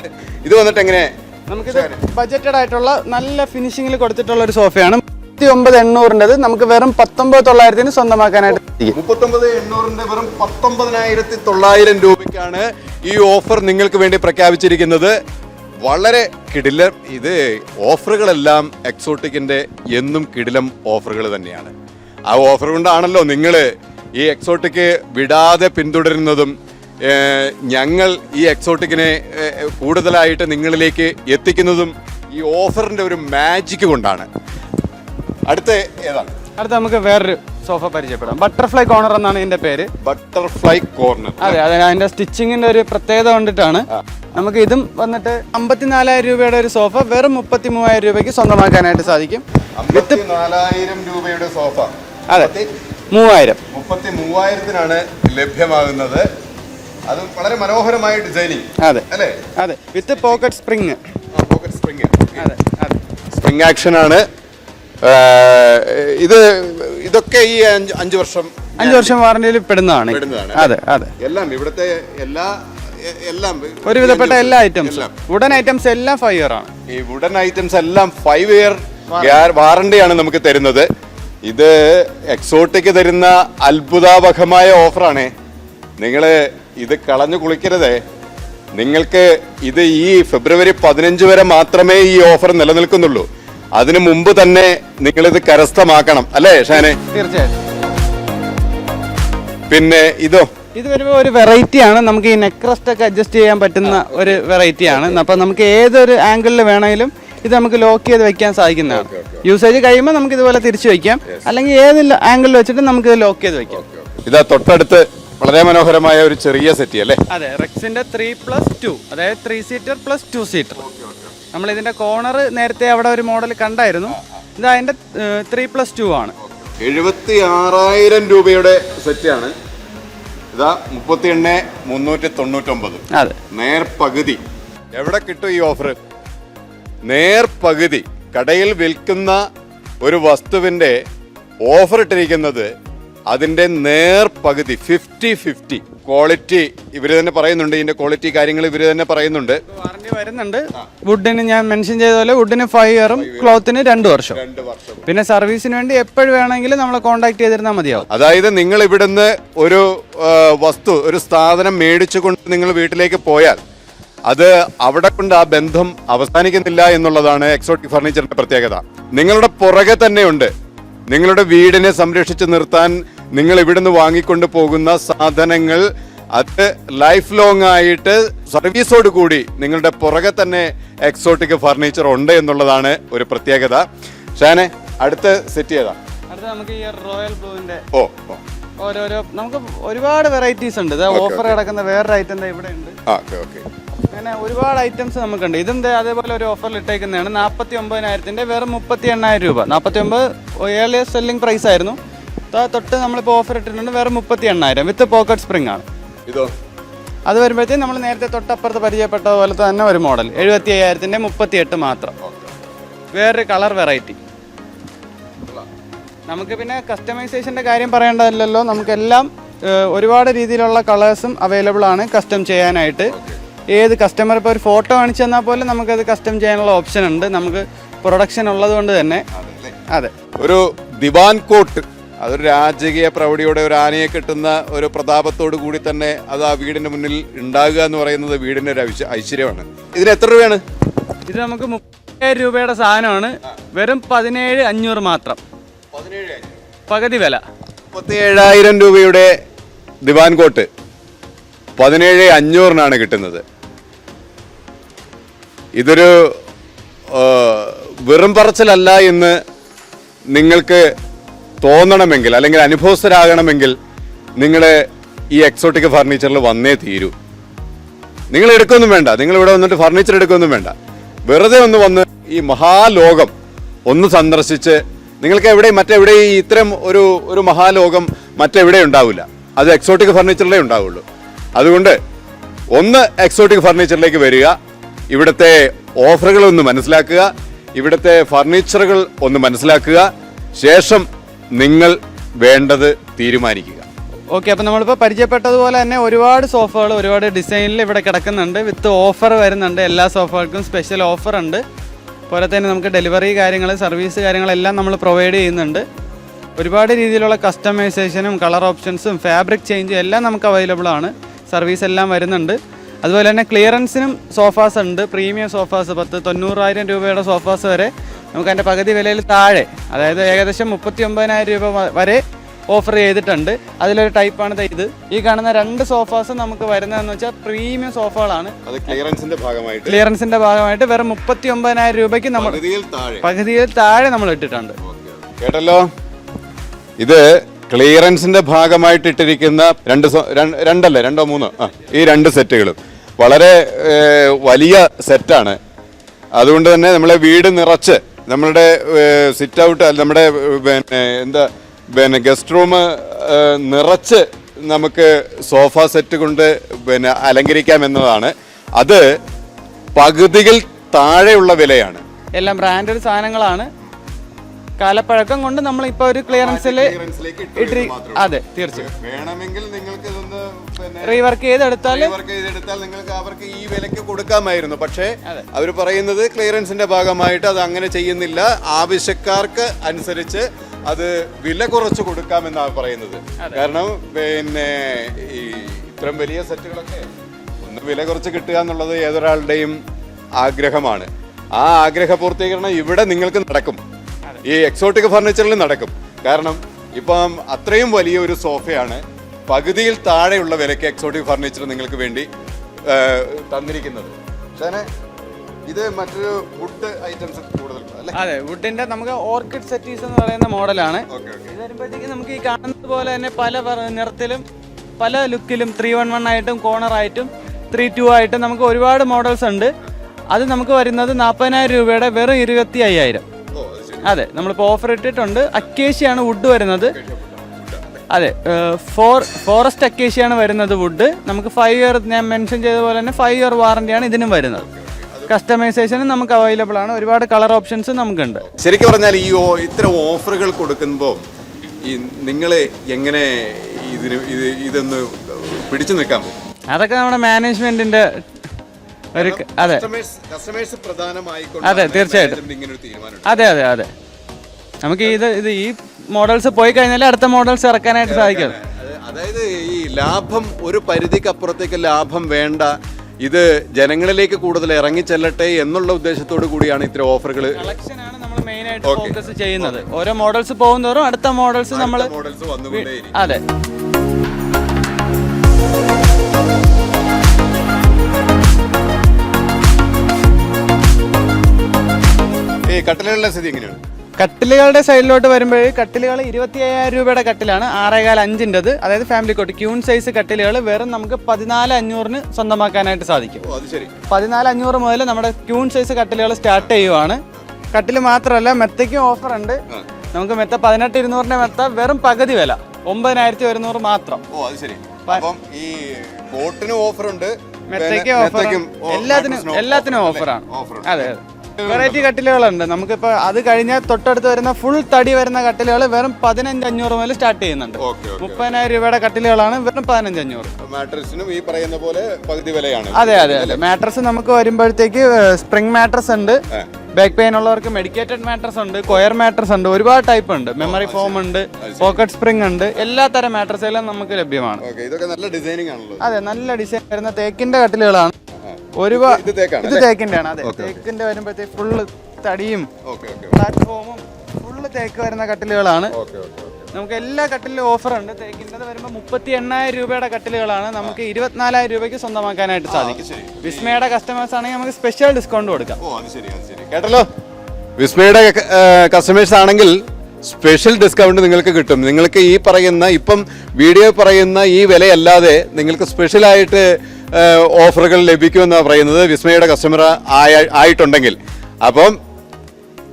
ഇത് വന്നിട്ട് എങ്ങനെ നമുക്കിത് ബജറ്റഡ് ആയിട്ടുള്ള നല്ല ഫിനിഷിങ്ങിൽ കൊടുത്തിട്ടുള്ള ഒരു സോഫയാണ്. മുപ്പത്തി ഒമ്പത് എണ്ണൂറിന്റെത് നമുക്ക് വെറും പത്തൊമ്പത് തൊള്ളായിരത്തിന് സ്വന്തമാക്കാനായിട്ട് മുപ്പത്തി മുപ്പത്തൊമ്പത് എണ്ണൂറിന്റെ വെറും പത്തൊമ്പതിനായിരത്തി തൊള്ളായിരം രൂപയ്ക്കാണ് ഈ ഓഫർ നിങ്ങൾക്ക് വേണ്ടി പ്രഖ്യാപിച്ചിരിക്കുന്നത്. വളരെ കിടിലം ഇത് ഓഫറുകളെല്ലാം എക്സോട്ടിക്കിന്റെ എന്നും കിടിലം ഓഫറുകൾ തന്നെയാണ്. ആ ഓഫർ കൊണ്ടാണല്ലോ നിങ്ങൾ ഈ എക്സോട്ടിക് വിടാതെ പിന്തുടരുന്നതും ഞങ്ങൾ ഈ എക്സോട്ടിക്കിനെ കൂടുതലായിട്ട് നിങ്ങളിലേക്ക് എത്തിക്കുന്നതും ഈ ഓഫറിന്റെ ഒരു മാജിക് കൊണ്ടാണ്. അടുത്ത ഏതാണ്? അടുത്ത നമുക്ക് വേറൊരു സോഫ പരിചയപ്പെടാം. ബട്ടർഫ്ലൈ കോർണർ എന്നാണ് ഇതിന്റെ പേര്. ബട്ടർഫ്ലൈ കോർണർ അതെ അതെ അതിന്റെ സ്റ്റിച്ചിങ്ങിന്റെ ഒരു പ്രത്യേകത കൊണ്ടിട്ടാണ്. നമുക്ക് ഇതും വന്നിട്ട് അമ്പത്തിനാലായിരം രൂപയുടെ ഒരു സോഫ വെറും മുപ്പത്തി മൂവായിരം രൂപയ്ക്ക് സ്വന്തമാക്കാനായിട്ട് സാധിക്കും. നാലായിരം രൂപയുടെ സോഫ. അതെ. മൂവായിരം. മുപ്പത്തി മൂവായിരത്തിനാണ് ലഭ്യമാകുന്നത്. അത് വളരെ മനോഹരമായ ഡിസൈനിങ്. അതെ. അല്ലേ? അതെ. With pocket spring. Pocket spring. അതെ അതെ. സ്പ്രിങ് ആക്ഷൻ ആണ് ഇത് ഇതൊക്കെ ഈ അഞ്ച് വർഷം അഞ്ച് വർഷം വാറണ്ടിയിൽ പെടുന്നതാണ്. അതെ അതെ. എല്ലാം ഇവിടുത്തെ എല്ലാ എല്ലാം ഒരുവിധപ്പെട്ട എല്ലാ ഐറ്റംസ്. വുഡൻ ഐറ്റംസ് എല്ലാം ഫൈവ് ഇയർ ആണ്. ഈ വുഡൻ ഐറ്റംസ് എല്ലാം ഫൈവ് ഇയർ വാറണ്ടിയാണ് നമുക്ക് തരുന്നത്. ഇത് എക്സോട്ടിക് തരുന്ന അത്ഭുതാവഹമായ ഓഫറാണ്. നിങ്ങൾ ഇത് കളഞ്ഞു കുളിക്കരുതേ. നിങ്ങൾക്ക് ഇത് ഈ ഫെബ്രുവരി പതിനഞ്ച് വരെ മാത്രമേ ഈ ഓഫർ നിലനിൽക്കുന്നുള്ളൂ. അതിനു മുമ്പ് തന്നെ നിങ്ങളിത് കരസ്ഥമാക്കണം. അല്ലേ ഷാനെ? തീർച്ചയായും പിന്നെ ഇതോ? ഇത് വരുമ്പോൾ ഒരു വെറൈറ്റി ആണ്. നമുക്ക് ഈ നെക്രസ്റ്റ് ഒക്കെ അഡ്ജസ്റ്റ് ചെയ്യാൻ പറ്റുന്ന ഒരു വെറൈറ്റി ആണ്. അപ്പൊ നമുക്ക് ഏതൊരു ആംഗിളിൽ വേണമെങ്കിലും ഇത് നമുക്ക് ലോക്ക് ചെയ്ത് വെക്കാൻ സാധിക്കുന്നതാണ്. യൂസേജ് കഴിയുമ്പോൾ നമുക്ക് ഇതുപോലെ തിരിച്ചു വെക്കാം. അല്ലെങ്കിൽ ഏത് ആംഗിളിൽ വെച്ചിട്ട് നമുക്ക് ഇത് ലോക്ക് ചെയ്ത് വെക്കാം. ഇതാ തൊട്ടടുത്ത് വളരെ മനോഹരമായ ഒരു ചെറിയ സെറ്റ് അല്ലേ? അതെ റെക്സിന്റെ ത്രീ പ്ലസ് ടു അതായത് three seater plus two seater നമ്മൾ ഇതിന്റെ കോർണർ നേരത്തെ അവിടെ ഒരു മോഡൽ കണ്ടായിരുന്നു. ഇത് അതിന്റെ ത്രീ പ്ലസ് ടു ആണ്. എഴുപത്തി ആറായിരം രൂപയുടെ സെറ്റാണ് ഇതാ മുപ്പത്തി എണ്ണ മുന്നൂറ്റി തൊണ്ണൂറ്റൊമ്പത്. അതെ. നേർ പകുതി എവിടെ കിട്ടും ഈ ഓഫർ നേർ പകുതി കടയിൽ വിൽക്കുന്ന ഒരു വസ്തുവിന്റെ ഓഫർ ഇട്ടിരിക്കുന്നത് അതിന്റെ നേർ പകുതി ഫിഫ്റ്റി ഫിഫ്റ്റി ക്വാളിറ്റി ഇവർ തന്നെ പറയുന്നുണ്ട് ഇതിന്റെ ക്വാളിറ്റി കാര്യങ്ങൾ ഇവർ തന്നെ പറയുന്നുണ്ട്. വാറണ്ടി വരുന്നുണ്ട്. വുഡിന് ഞാൻ മെൻഷൻ ചെയ്ത പോലെ വുഡിന് ഫൈവ് ഇയറും ക്ലോത്തിന് രണ്ട് വർഷം. പിന്നെ സർവീസിന് വേണ്ടി എപ്പോഴും വേണമെങ്കിലും നമ്മളെ കോൺടാക്ട് ചെയ്തിരുന്നാൽ മതിയാവും. അതായത് നിങ്ങൾ ഇവിടുന്ന് ഒരു വസ്തു ഒരു സ്ഥാപനം മേടിച്ചുകൊണ്ട് നിങ്ങൾ വീട്ടിലേക്ക് പോയാൽ അത് അവിടെ കൊണ്ട് ആ ബന്ധം അവസാനിക്കുന്നില്ല എന്നുള്ളതാണ് എക്സോട്ടിക് ഫർണിച്ചറിന്റെ പ്രത്യേകത. നിങ്ങളുടെ പുറകെ തന്നെയുണ്ട്. നിങ്ങളുടെ വീടിനെ സംരക്ഷിച്ച് നിർത്താൻ നിങ്ങൾ ഇവിടുന്ന് വാങ്ങിക്കൊണ്ട് പോകുന്ന സാധനങ്ങൾ അത് ലൈഫ് ലോങ് ആയിട്ട് സർവീസോട് കൂടി നിങ്ങളുടെ പുറകെ തന്നെ എക്സോട്ടിക് ഫർണിച്ചർ ഉണ്ട് എന്നുള്ളതാണ് ഒരു പ്രത്യേകത. ഷാനെ അടുത്ത് സെറ്റ് ചെയ്താ അടുത്ത നമുക്ക് ഈ റോയൽ ബ്ലൂവിന്റെ ഓ ഓ. ഓരോരോ നമുക്ക് ഒരുപാട് വെറൈറ്റീസ് ഉണ്ട്. ഓഫർ കിടക്കുന്ന വേറൊരു ഐറ്റം ഇവിടെ ഉണ്ട്. Okay okay. അങ്ങനെ ഒരുപാട് ഐറ്റംസ് നമുക്കുണ്ട്. ഇതും അതേപോലെ ഒരു ഓഫറിൽ ഇട്ടേക്കുന്നതാണ്. നാൽപ്പത്തി ഒമ്പതിനായിരത്തിന്റെ വെറും മുപ്പത്തി എണ്ണായിരം രൂപ. നാൽപ്പത്തി ഒമ്പത് ഏർലിയർ സെല്ലിംഗ് പ്രൈസ് ആയിരുന്നു തൊട്ട് നമ്മളിപ്പോൾ ഓഫർ ഇട്ടിട്ടുണ്ട് വെറും മുപ്പത്തി എണ്ണായിരം വിത്ത് പോക്കറ്റ് സ്പ്രിംഗ് ആണ്. ഇതോ? അത് വരുമ്പോഴത്തേക്കും നമ്മൾ നേരത്തെ തൊട്ടപ്പുറത്ത് പരിചയപ്പെട്ട പോലെ തന്നെ ഒരു മോഡൽ എഴുപത്തി അയ്യായിരത്തിന്റെ മുപ്പത്തി എട്ട് മാത്രം വേറൊരു കളർ വെറൈറ്റി നമുക്ക് പിന്നെ കസ്റ്റമൈസേഷന്റെ കാര്യം പറയേണ്ടതല്ലോ നമുക്കെല്ലാം ഒരുപാട് രീതിയിലുള്ള കളേഴ്സും അവൈലബിൾ ആണ് കസ്റ്റം ചെയ്യാനായിട്ട്. ഏത് കസ്റ്റമർ ഇപ്പോൾ ഒരു ഫോട്ടോ കാണിച്ചു തന്നാൽ പോലും നമുക്കത് കസ്റ്റം ചെയ്യാനുള്ള ഓപ്ഷൻ ഉണ്ട്. നമുക്ക് പ്രൊഡക്ഷൻ ഉള്ളത് കൊണ്ട് തന്നെ. അതെ. ഒരു ദിവാൻ കോട്ട് അതൊരു രാജകീയ പ്രൗഢിയോടെ ഒരു ആനയെ കിട്ടുന്ന ഒരു പ്രതാപത്തോടു കൂടി തന്നെ അത് ആ വീടിന്റെ മുന്നിൽ ഉണ്ടാകുക എന്ന് പറയുന്നത് വീടിന്റെ ഒരു ഐശ്വര്യമാണ്. ഇതിന് എത്ര രൂപയാണ്? ഇത് നമുക്ക് മുപ്പത്തിയായിരം രൂപയുടെ സാധനമാണ്. വെറും പതിനേഴ് അഞ്ഞൂറ് മാത്രം. പകുതി വില. മുപ്പത്തി ഏഴായിരം രൂപയുടെ ദിവാൻ കോട്ട് പതിനേഴ് അഞ്ഞൂറിനാണ് കിട്ടുന്നത്. ഇതൊരു വെറും പറച്ചിലല്ല എന്ന് നിങ്ങൾക്ക് തോന്നണമെങ്കിൽ അല്ലെങ്കിൽ അനുഭവസ്ഥരാകണമെങ്കിൽ നിങ്ങൾ ഈ എക്സോട്ടിക് ഫർണിച്ചറിൽ വന്നേ തീരൂ. നിങ്ങൾ എടുക്കൊന്നും വേണ്ട. നിങ്ങൾ ഇവിടെ വന്നിട്ട് ഫർണിച്ചർ എടുക്കൊന്നും വേണ്ട. വെറുതെ ഒന്ന് വന്ന് ഈ മഹാലോകം ഒന്ന് സന്ദർശിച്ച് നിങ്ങൾക്ക് എവിടെ മറ്റെവിടെ ഈ ഇത്തരം ഒരു ഒരു മഹാലോകം മറ്റെവിടെ ഉണ്ടാവില്ല. അത് എക്സോട്ടിക് ഫർണിച്ചറിലേ ഉണ്ടാവുള്ളൂ. അതുകൊണ്ട് ഒന്ന് എക്സോട്ടിക് ഫർണിച്ചറിലേക്ക് വരിക. ഇവിടുത്തെ ഓഫറുകൾ ഒന്ന് മനസ്സിലാക്കുക ഇവിടുത്തെ ഫർണിച്ചറുകൾ ഒന്ന് മനസ്സിലാക്കുക. ശേഷം നിങ്ങൾ വേണ്ടത് തീരുമാനിക്കുക. ഓക്കെ അപ്പോൾ നമ്മളിപ്പോൾ പരിചയപ്പെട്ടതുപോലെ തന്നെ ഒരുപാട് സോഫകൾ ഒരുപാട് ഡിസൈനിൽ ഇവിടെ കിടക്കുന്നുണ്ട്. വിത്ത് ഓഫർ വരുന്നുണ്ട്. എല്ലാ സോഫകൾക്കും സ്പെഷ്യൽ ഓഫർ ഉണ്ട്. പോലെ തന്നെ നമുക്ക് ഡെലിവറി കാര്യങ്ങൾ സർവീസ് കാര്യങ്ങളെല്ലാം നമ്മൾ പ്രൊവൈഡ് ചെയ്യുന്നുണ്ട്. ഒരുപാട് രീതിയിലുള്ള കസ്റ്റമൈസേഷനും കളർ ഓപ്ഷൻസും ഫാബ്രിക് ചേഞ്ചും എല്ലാം നമുക്ക് അവൈലബിൾ ആണ്. സർവീസ് എല്ലാം വരുന്നുണ്ട്. അതുപോലെ തന്നെ ക്ലിയറൻസിനും സോഫാസ് ഉണ്ട്. പ്രീമിയം സോഫാസ് പത്ത് തൊണ്ണൂറായിരം രൂപയുടെ സോഫാസ് വരെ നമുക്ക് അതിന്റെ പകുതി വിലയിൽ താഴെ അതായത് ഏകദേശം മുപ്പത്തി ഒമ്പതിനായിരം രൂപ വരെ ഓഫർ ചെയ്തിട്ടുണ്ട്. അതിലൊരു ടൈപ്പാണ് ഇത്. ഈ കാണുന്ന രണ്ട് സോഫാസ് നമുക്ക് വരുന്നതെന്ന് വെച്ചാൽ പ്രീമിയം സോഫകളാണ്. ക്ലിയറൻസിന്റെ ഭാഗമായിട്ട്. ക്ലിയറൻസിന്റെ ഭാഗമായിട്ട് വെറും മുപ്പത്തി ഒമ്പതിനായിരം രൂപയ്ക്ക് നമ്മൾ പകുതിയിൽ താഴെ. നമ്മൾ ഇട്ടിട്ടുണ്ട്. കേട്ടല്ലോ? ഇത് ക്ലിയറൻസിന്റെ ഭാഗമായിട്ട് ഇട്ടിരിക്കുന്ന രണ്ട് രണ്ടല്ലേ? രണ്ടോ മൂന്നോ? ഈ രണ്ട് സെറ്റുകളും. വളരെ വലിയ സെറ്റാണ്. അതുകൊണ്ട് തന്നെ നമ്മളെ വീട് നിറച്ച് നമ്മളുടെ സിറ്റ് ഔട്ട് നമ്മുടെ ഏർ, പിന്നെ എന്താ പിന്നെ ഗസ്റ്റ് റൂം നിറച്ച് നമുക്ക് സോഫ സെറ്റ് കൊണ്ട് പിന്നെ അലങ്കരിക്കാം എന്നതാണ്. അത് പകുതിയിൽ താഴെയുള്ള വിലയാണ്. എല്ലാം ബ്രാൻഡഡ് സാധനങ്ങളാണ്. കാലപ്പഴക്കം കൊണ്ട് നമ്മൾ ഇപ്പോൾ ഒരു ക്ലിയറൻസിൽ അതെ തീർച്ചയായും. വേണമെങ്കിൽ നിങ്ങൾക്ക് റീവർക്ക് ചെയ്തെടുത്താൽ ചെയ്തെടുത്താൽ നിങ്ങൾക്ക് അവർക്ക് ഈ വിലക്ക് കൊടുക്കാമായിരുന്നു. പക്ഷേ അവർ പറയുന്നത് ക്ലിയറൻസിന്റെ ഭാഗമായിട്ട് അത് അങ്ങനെ ചെയ്യുന്നില്ല. ആവശ്യക്കാർക്ക് അനുസരിച്ച് അത് വില കുറച്ച് കൊടുക്കാമെന്നാണ് പറയുന്നത്. കാരണം പിന്നെ ഈ ഇത്രയും വലിയ സെറ്റുകളൊക്കെ ഒന്ന് വില കുറച്ച് കിട്ടുക എന്നുള്ളത് ഏതൊരാളുടെയും ആഗ്രഹമാണ്. ആ ആഗ്രഹ പൂർത്തീകരണം ഇവിടെ നിങ്ങൾക്ക് നടക്കും. ഈ എക്സോട്ടിക് ഫർണിച്ചറിൽ നടക്കും. കാരണം ഇപ്പം അത്രയും വലിയ ഒരു സോഫയാണ് പകുതിയിൽ താഴെയുള്ള വിലയ്ക്ക് എക്സോട്ടിക് ഫർണിച്ചർ നിങ്ങൾക്ക് വേണ്ടി തന്നിരിക്കുന്നത്. പക്ഷേ ഇത് മറ്റൊരു വുഡ് ഐറ്റംസ് കൂടുതൽ അതെ വുഡിന്റെ നമുക്ക് ഓർക്കിഡ് സെറ്റീസ് എന്ന് പറയുന്ന മോഡലാണ്. ഇത് വരുമ്പോഴത്തേക്ക് നമുക്ക് ഈ കാണുന്നത് പോലെ തന്നെ പല നിറത്തിലും പല ലുക്കിലും ത്രീ വൺ വൺ ആയിട്ടും കോർണർ ആയിട്ടും ത്രീ ടു ആയിട്ടും നമുക്ക് ഒരുപാട് മോഡൽസ് ഉണ്ട്. അത് നമുക്ക് വരുന്നത് നാൽപ്പതിനായിരം രൂപയുടെ വെറും ഇരുപത്തി അയ്യായിരം അത് നമ്മളിപ്പോൾ ഓഫർ ഇട്ടിട്ടുണ്ട്. അക്കേഷ്യയാണ് വുഡ് വരുന്നത്. അതെ ഫോർ ഫോറസ്റ്റ് അക്കേഷ്യയാണ് വരുന്നത് വുഡ്. നമുക്ക് ഫൈവ് ഇയർ ഞാൻ മെൻഷൻ ചെയ്ത പോലെ തന്നെ ഫൈവ് ഇയർ വാറണ്ടിയാണ് ഇതിനും വരുന്നത്. കസ്റ്റമൈസേഷനും നമുക്ക് അവൈലബിൾ ആണ്. ഒരുപാട് കളർ ഓപ്ഷൻസ് നമുക്കുണ്ട്. ശരിക്കും പറഞ്ഞാൽ ഈ ഇത്ര ഇത്തരം ഓഫറുകൾ കൊടുക്കുമ്പോൾ ഈ നിങ്ങൾ എങ്ങനെ ഇതിന് ഇത് ഇതൊന്ന് പിടിച്ചു നിൽക്കാൻ അതൊക്കെ നമ്മുടെ മാനേജ്മെന്റിന്റെ ഒരു അതെ. അതെ, തീർച്ചയായിട്ടും. അതെ അതെ അതെ. നമുക്ക് ഇത് ഇത് ഈ മോഡൽസ് പോയി കഴിഞ്ഞാൽ അടുത്ത മോഡൽസ് ഇറക്കാനായിട്ട് സാധിക്കും. അതായത് ഈ ലാഭം ഒരു പരിധിക്ക് അപ്പുറത്തേക്ക് ലാഭം വേണ്ട ഇത് ജനങ്ങളിലേക്ക് കൂടുതൽ ഇറങ്ങി ചെല്ലട്ടെ എന്നുള്ള ഉദ്ദേശത്തോടു കൂടിയാണ് ഇത്ര ഓഫറുകൾ ഫോക്കസ് ചെയ്യുന്നത്. ഓരോ മോഡൽസ് പോകുന്നതോറും അടുത്ത മോഡൽസ് നമ്മൾ അതെ. ഈ കട്ടലുകളുടെ സ്ഥിതി എങ്ങനെയാണ്? കട്ടിലുകളുടെ സൈഡിലോട്ട് വരുമ്പോൾ കട്ടിലുകൾ ഇരുപത്തി അയ്യായിരം രൂപയുടെ കട്ടിലാണ് ആറേകാൽ അഞ്ചിന്റെത്. അതായത് ഫാമിലി കോട്ട് ക്യൂൺ സൈസ് കട്ടിലുകൾ വെറും നമുക്ക് പതിനാല് അഞ്ഞൂറിന് സ്വന്തമാക്കാനായിട്ട് സാധിക്കും. പതിനാല് അഞ്ഞൂറ് മുതൽ നമ്മുടെ ക്യൂൺ സൈസ് കട്ടിലുകൾ സ്റ്റാർട്ട് ചെയ്യുവാണ്. കട്ടിൽ മാത്രമല്ല മെത്തയ്ക്കും ഓഫർ ഉണ്ട്. നമുക്ക് മെത്ത പതിനെട്ട് ഇരുന്നൂറിന്റെ മെത്ത വെറും പകുതി വില ഒമ്പതിനായിരത്തി ഒരുന്നൂറ് മാത്രം. ഓ അത് ശരി. അപ്പം ഈ കോട്ടിനും ഓഫർ ഉണ്ട് മെത്തയ്ക്കും ഓഫർ എല്ലാത്തിനും എല്ലാത്തിനും ഓഫറാണ് അതെ അതെ. വെറൈറ്റി കട്ടിലുകളുണ്ട്. നമുക്കിപ്പോ അത് കഴിഞ്ഞാൽ തൊട്ടടുത്ത് വരുന്ന ഫുൾ തടി വരുന്ന കട്ടിലുകൾ വെറും പതിനഞ്ച് അഞ്ഞൂറ് മുതൽ സ്റ്റാർട്ട് ചെയ്യുന്നുണ്ട് മുപ്പതിനായിരം രൂപയുടെ കട്ടിലുകളാണ് വെറും പതിനഞ്ച് അഞ്ഞൂറ് മാട്രസിനും ഈ പറയുന്ന പോലെ പകുതി വിലയാണ്. അതെ അതെ അതെ. മാട്രസ് നമുക്ക് വരുമ്പോഴത്തേക്ക് സ്പ്രിംഗ് മാട്രസ് ഉണ്ട്. ബാക്ക് പെയിൻ ഉള്ളവർക്ക് മെഡിക്കേറ്റഡ് മാട്രസ് ഉണ്ട് കൊയർ മാട്രസ് ഉണ്ട് ഒരുപാട് ടൈപ്പ് ഉണ്ട്. മെമ്മറി ഫോം ഉണ്ട് പോക്കറ്റ് സ്പ്രിംഗ് ഉണ്ട് എല്ലാ തരം മാട്രസുകളും നമുക്ക് ലഭ്യമാണ്. ഇതൊക്കെ നല്ല ഡിസൈനിങ് ആണല്ലോ. അതെ നല്ല ഡിസൈൻ വരുന്ന തേക്കിന്റെ കട്ടിലുകളാണ്. ഒരുപാട് ഇത് തേക്കിന്റെ ആണ് അതെ. തേക്കിന്റെ വരുമ്പോഴത്തേക്ക് ഫുള്ള് തടിയും പ്ലാറ്റ്ഫോമും ഫുള്ള് തേക്ക് വരുന്ന കട്ടിലുകളാണ്. നമുക്ക് എല്ലാ കട്ടിലും ഓഫർ ഉണ്ട്. തേക്കിന്റെ വരുമ്പോൾ മുപ്പത്തി എണ്ണായിരം രൂപയുടെ കട്ടിലുകളാണ്. നമുക്ക് ഇരുപത്തിനാലായിരം രൂപയ്ക്ക് സ്വന്തമാക്കാനായിട്ട് സാധിക്കും. വിസ്മയുടെ കസ്റ്റമേഴ്സ് ആണെങ്കിൽ നമുക്ക് സ്പെഷ്യൽ ഡിസ്കൗണ്ട് കൊടുക്കാം. കേട്ടല്ലോ? വിസ്മയുടെ കസ്റ്റമേഴ്സ് ആണെങ്കിൽ സ്പെഷ്യൽ ഡിസ്കൗണ്ട് നിങ്ങൾക്ക് കിട്ടും. നിങ്ങൾക്ക് ഈ പറയുന്ന ഇപ്പം വീഡിയോ പറയുന്ന ഈ വിലയല്ലാതെ നിങ്ങൾക്ക് സ്പെഷ്യലായിട്ട് ഓഫറുകൾ ലഭിക്കുമെന്നാണ് പറയുന്നത് വിസ്മയുടെ കസ്റ്റമർ ആയ ആയിട്ടുണ്ടെങ്കിൽ. അപ്പം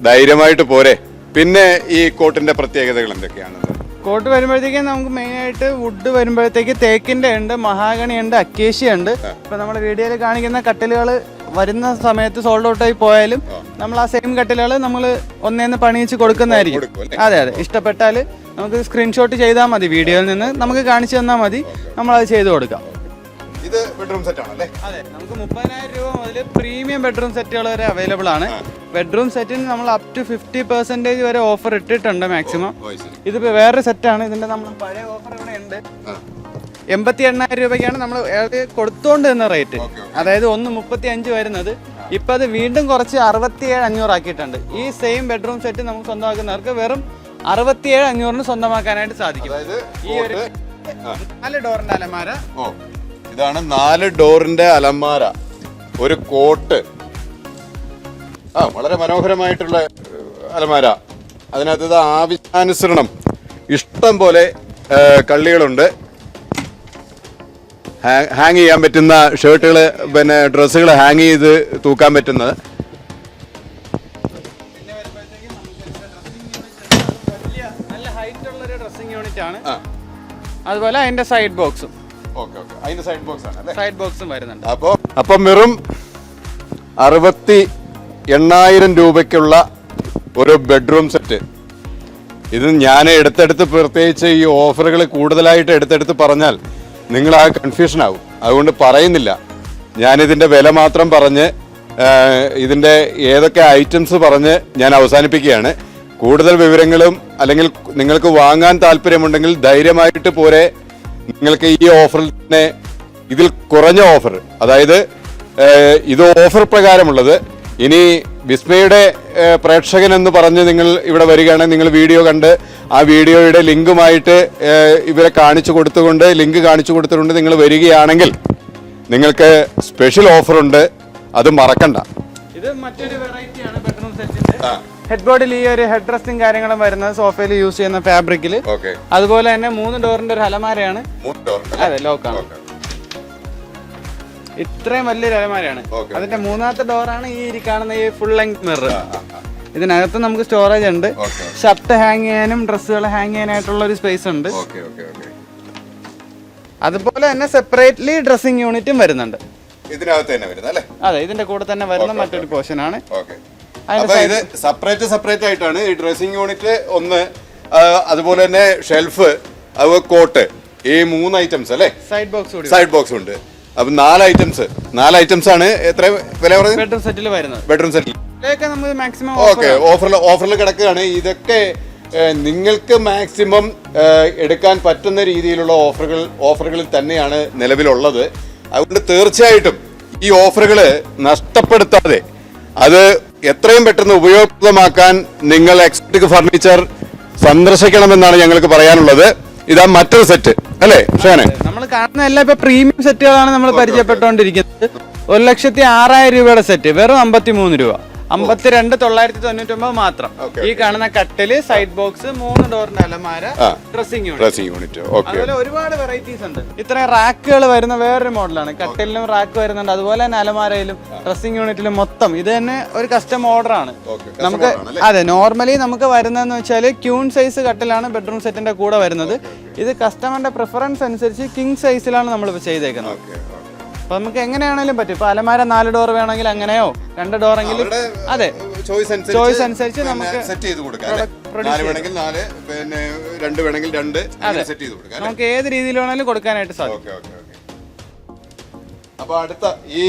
ധൈര്യമായിട്ട് പോരെ. പിന്നെ ഈ കോട്ടിന്റെ പ്രത്യേകതകൾ എന്തൊക്കെയാണ്? കോട്ട് വരുമ്പോഴത്തേക്കും നമുക്ക് മെയിനായിട്ട് വുഡ് വരുമ്പോഴത്തേക്ക് തേക്കിന്റെ ഉണ്ട് മഹാഗണി ഉണ്ട് അക്കേഷ്യ ഉണ്ട്. ഇപ്പം നമ്മൾ വീഡിയോയിൽ കാണിക്കുന്ന കട്ടിലുകൾ വരുന്ന സമയത്ത് സോൾഡ് ഔട്ടായി ആയി പോയാലും നമ്മൾ ആ സെയിം കട്ടിലുകൾ നമ്മൾ ഒന്നേന്ന് പണിയിച്ച് കൊടുക്കുന്നതായിരിക്കും. അതെ അതെ. ഇഷ്ടപ്പെട്ടാൽ നമുക്ക് സ്ക്രീൻഷോട്ട് ചെയ്താൽ മതി വീഡിയോയിൽ നിന്ന് നമുക്ക് കാണിച്ചു തന്നാൽ മതി. നമ്മളത് ചെയ്ത് കൊടുക്കാം. ഇത് ബെഡ്റൂം സെറ്റ് ആണല്ലേ? അതെ നമുക്ക് മുപ്പതിനായിരം രൂപ മുതൽ പ്രീമിയം ബെഡ്റൂം സെറ്റുകൾ വരെ അവൈലബിൾ ആണ്. ബെഡ്റൂം സെറ്റിന് നമ്മൾ അപ് ടു ഫിഫ്റ്റി പെർസെന്റേജ് വരെ ഓഫർ ഇട്ടിട്ടുണ്ട് മാക്സിമം ഓ ശരി. ഇതിപ്പോ വേറെ സെറ്റാണ് ഇതിന്റെ നമ്മൾ പഴയ ഓഫർ ഇവിടെ ഉണ്ട്. എൺപത്തി എണ്ണായിരം രൂപയ്ക്കാണ് നമ്മൾ കൊടുത്തോണ്ട് തന്ന റേറ്റ് അതായത് ഒന്ന് മുപ്പത്തി അഞ്ച് വരുന്നത്. ഇപ്പൊ അത് വീണ്ടും കുറച്ച് അറുപത്തിയേഴ് അഞ്ഞൂറ് ആക്കിയിട്ടുണ്ട്. ഈ സെയിം ബെഡ്റൂം സെറ്റ് നമുക്ക് സ്വന്തമാക്കുന്നവർക്ക് വെറും അറുപത്തിയേഴ് അഞ്ഞൂറിന് സ്വന്തമാക്കാനായിട്ട് സാധിക്കും. ഈ ഒരു നാല് ഡോറിന്റെ അലമാര ഇതാണ് നാല് ഡോറിന്റെ അലമാര. ഒരു കോട്ട്. ആ വളരെ മനോഹരമായിട്ടുള്ള അലമാര. അതിനകത്ത് ആവശ്യാനുസരണം. ഇഷ്ടം പോലെ കള്ളികളുണ്ട്. ഹാങ് ചെയ്യാൻ പറ്റുന്ന ഷർട്ടുകൾ പിന്നെ ഡ്രസ്സുകൾ ഹാങ് ചെയ്ത് തൂക്കാൻ പറ്റുന്നത്. അതുപോലെ അതിന്റെ സൈഡ് ബോക്സും. അതിന്റെ സൈഡ് ബോക്സ് ആണ് അല്ലേ? സൈഡ് ബോക്സും വരുന്നുണ്ട്. അപ്പോൾ അപ്പം വെറും അറുപത്തി എണ്ണായിരം രൂപയ്ക്കുള്ള ഒരു ബെഡ്റൂം സെറ്റ് ഇത് ഞാൻ എടുത്തെടുത്ത് പ്രത്യേകിച്ച് ഈ ഓഫറുകൾ കൂടുതലായിട്ട് എടുത്തെടുത്ത് പറഞ്ഞാൽ നിങ്ങൾ ആ കൺഫ്യൂഷൻ ആവും. അതുകൊണ്ട് പറയുന്നില്ല. ഞാനിതിന്റെ വില മാത്രം പറഞ്ഞ് ഇതിന്റെ ഏതൊക്കെ ഐറ്റംസ് പറഞ്ഞ് ഞാൻ അവസാനിപ്പിക്കുകയാണ്. കൂടുതൽ വിവരങ്ങളും അല്ലെങ്കിൽ നിങ്ങൾക്ക് വാങ്ങാൻ താല്പര്യമുണ്ടെങ്കിൽ ധൈര്യമായിട്ട് പോരെ. നിങ്ങൾക്ക് ഈ ഓഫറിൽ തന്നെ ഇതിൽ കുറഞ്ഞ ഓഫർ അതായത് ഇത് ഓഫർ പ്രകാരമുള്ളത്. ഇനി വിസ്മയുടെ പ്രേക്ഷകൻ എന്ന് പറഞ്ഞ് നിങ്ങൾ ഇവിടെ വരികയാണെങ്കിൽ നിങ്ങൾ വീഡിയോ കണ്ട് ആ വീഡിയോയുടെ ലിങ്കുമായിട്ട് ഇവരെ കാണിച്ചു കൊടുത്തുകൊണ്ട് ലിങ്ക് കാണിച്ചു കൊടുത്തുകൊണ്ട് നിങ്ങൾ വരികയാണെങ്കിൽ നിങ്ങൾക്ക് സ്പെഷ്യൽ ഓഫറുണ്ട് അത് മറക്കണ്ട. ഇത് മറ്റൊരു വെറൈറ്റിയാണ് ബെഡ്റൂം സെറ്റിന്റെ ഹെഡ് ബോർഡിൽ ഈ ഒരു ഹെഡ് റെസ്റ്റും കാര്യങ്ങളും വരുന്നത് സോഫയിൽ യൂസ് ചെയ്യുന്ന ഫാബ്രിക്കിൽ അതുപോലെ തന്നെ മൂന്ന് ഡോറിന്റെ ഒരു അലമാരയാണ്. അതെ ലോക്കാണ് ഇത്രയും വലിയൊരു അലമാരയാണ്. അതിന്റെ മൂന്നാമത്തെ ഡോറാണ് ഈ കാണുന്ന ഈ ഫുൾ ലെങ്ത് മിറർ ഇതിനകത്ത് നമുക്ക് സ്റ്റോറേജ് ഉണ്ട്. ഷർട്ട് ഹാങ് ചെയ്യാനും ഡ്രസ്സുകൾ ഹാങ് ചെയ്യാനായിട്ടുള്ള ഒരു സ്പേസ് ഉണ്ട്. അതുപോലെ തന്നെ സെപ്പറേറ്റ്ലി ഡ്രസ്സിംഗ് യൂണിറ്റും വരുന്നുണ്ട്. ഇതിനകത്ത് തന്നെ വരുന്നത് അല്ലേ? അതെ ഇതിന്റെ കൂടെ തന്നെ വരുന്ന മറ്റൊരു പോർഷൻ ആണ്. അപ്പൊ ഇത് സെപ്പറേറ്റ് സെപ്പറേറ്റ് ആയിട്ടാണ് ഈ ഡ്രസ്സിംഗ് യൂണിറ്റ് ഒന്ന് അതുപോലെ തന്നെ ഷെൽഫ് അതുപോലെ കോട്ട് ഈ മൂന്ന് ഐറ്റംസ് അല്ലേ? സൈഡ് ബോക്സ് സൈഡ് ബോക്സ് ഉണ്ട്. അപ്പൊ നാല് ഐറ്റംസ് നാല് ഐറ്റംസ് ആണ്. എത്ര വില പറയുന്നത് ബെഡ്റൂം സെറ്റിൽ വരുന്നത്. ബെഡ്റൂം സെറ്റിൽ മാക്സിമം ഓക്കെ ഓഫറിൽ ഓഫറിൽ കിടക്കുകയാണ്. ഇതൊക്കെ നിങ്ങൾക്ക് മാക്സിമം എടുക്കാൻ പറ്റുന്ന രീതിയിലുള്ള ഓഫറുകൾ ഓഫറുകളിൽ തന്നെയാണ് നിലവിലുള്ളത്. അതുകൊണ്ട് തീർച്ചയായിട്ടും ഈ ഓഫറുകൾ നഷ്ടപ്പെടുത്താതെ അത് എത്രയും പെട്ടെന്ന് ഉപയോഗപ്രദമാക്കാൻ നിങ്ങൾ എക്സോട്ടിക് ഫർണിച്ചർ സന്ദർശിക്കണമെന്നാണ് ഞങ്ങൾക്ക് പറയാനുള്ളത്. ഇതാ മറ്റൊരു സെറ്റ് അല്ലേ? ഷേനെ നമ്മൾ കാണുന്ന എല്ലാ ഇപ്പൊ പ്രീമിയം സെറ്റുകളാണ് നമ്മൾ പരിചയപ്പെട്ടുകൊണ്ടിരിക്കുന്നത്. ഒരു ലക്ഷത്തി ആറായിരം രൂപയുടെ സെറ്റ് വെറും അമ്പത്തി മൂന്ന് രൂപ. അമ്പത്തിരണ്ട് തൊള്ളായിരത്തി തൊണ്ണൂറ്റി ഒമ്പത് മാത്രം ഈ കാണുന്ന കട്ടിൽ സൈഡ് ബോക്സ് മൂന്ന് ഡോറിന്റെ അലമാര ഡ്രസ്സിംഗ് യൂണിറ്റ് ഡ്രസ്സിംഗ് യൂണിറ്റ് അതുപോലെ ഒരുപാട് വെറൈറ്റീസ് ഉണ്ട്. ഇത്രയും റാക്കുകൾ വരുന്ന വേറൊരു മോഡലാണ് കട്ടിലിലും റാക്ക് വരുന്നുണ്ട്. അതുപോലെ തന്നെ അലമാരയിലും ഡ്രസ്സിംഗ് യൂണിറ്റിലും മൊത്തം. ഇത് തന്നെ ഒരു കസ്റ്റം ഓർഡർ ആണ്. നമുക്ക് അതെ നോർമലി നമുക്ക് വരുന്നതെന്ന് വെച്ചാൽ ക്യൂൺ സൈസ് കട്ടിലാണ് ബെഡ്റൂം സെറ്റിന്റെ കൂടെ വരുന്നത്. ഇത് കസ്റ്റമറിന്റെ പ്രിഫറൻസ് അനുസരിച്ച് കിങ് സൈസിലാണ് നമ്മൾ ചെയ്തേക്കുന്നത്. അപ്പൊ നമുക്ക് എങ്ങനെയാണെങ്കിലും പറ്റും. ഇപ്പൊ അലമാര നാല് ഡോർ വേണമെങ്കിൽ അങ്ങനെയോ? രണ്ട് ഡോർ എങ്കിലും അതെ. ചോയ്സ് അനുസരിച്ച് നമുക്ക് സെറ്റ് ചെയ്ത് കൊടുക്കാം നമുക്ക് ഏത് രീതിയിൽ വേണമെങ്കിലും കൊടുക്കാനായിട്ട് സാധിക്കും. അപ്പൊ അടുത്ത ഈ